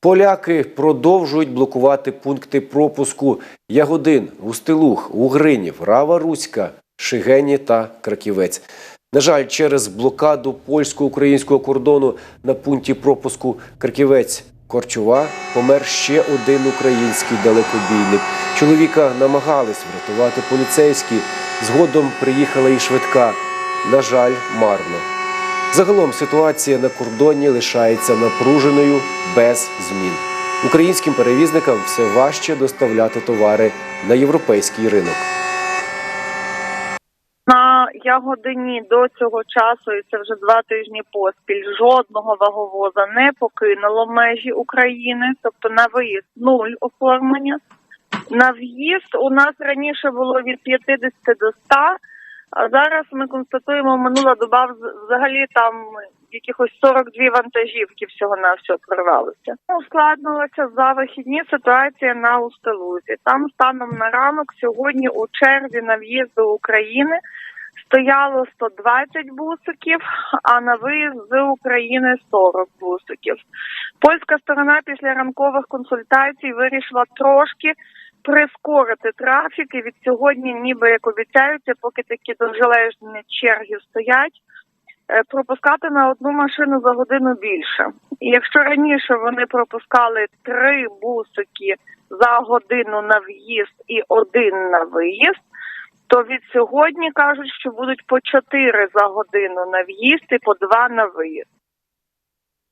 Поляки продовжують блокувати пункти пропуску Ягодин, Устилух, Угринів, Рава Руська, Шигені та Краківець. На жаль, через блокаду польсько-українського кордону на пункті пропуску Краківець Корчова помер ще один український далекобійник. Чоловіка намагались врятувати поліцейські. Згодом приїхала і швидка. На жаль, марно. Загалом ситуація на кордоні лишається напруженою без змін. Українським перевізникам все важче доставляти товари на європейський ринок. На ягодині до цього часу, і це вже два тижні поспіль, жодного ваговоза не покинуло межі України, тобто на виїзд нуль оформлення. На в'їзд у нас раніше було від 50 до 100, а зараз ми констатуємо, минула доба взагалі там якихось 42 вантажівки всього на все прорвалося. Ускладнилася за вихідні ситуація на Устилузі. Там станом на ранок сьогодні у черзі на в'їзд до України стояло 120 бусиків, а на виїзд з України 40 бусиків. Польська сторона після ранкових консультацій вирішила трошки прискорити трафік, і від сьогодні, ніби як обіцяються, поки такі довжелезні черги стоять. е, Пропускати на одну машину за годину більше. І якщо раніше вони пропускали три бусики за годину на в'їзд і один на виїзд, то від сьогодні кажуть, що будуть по чотири за годину на в'їзд і по два на виїзд.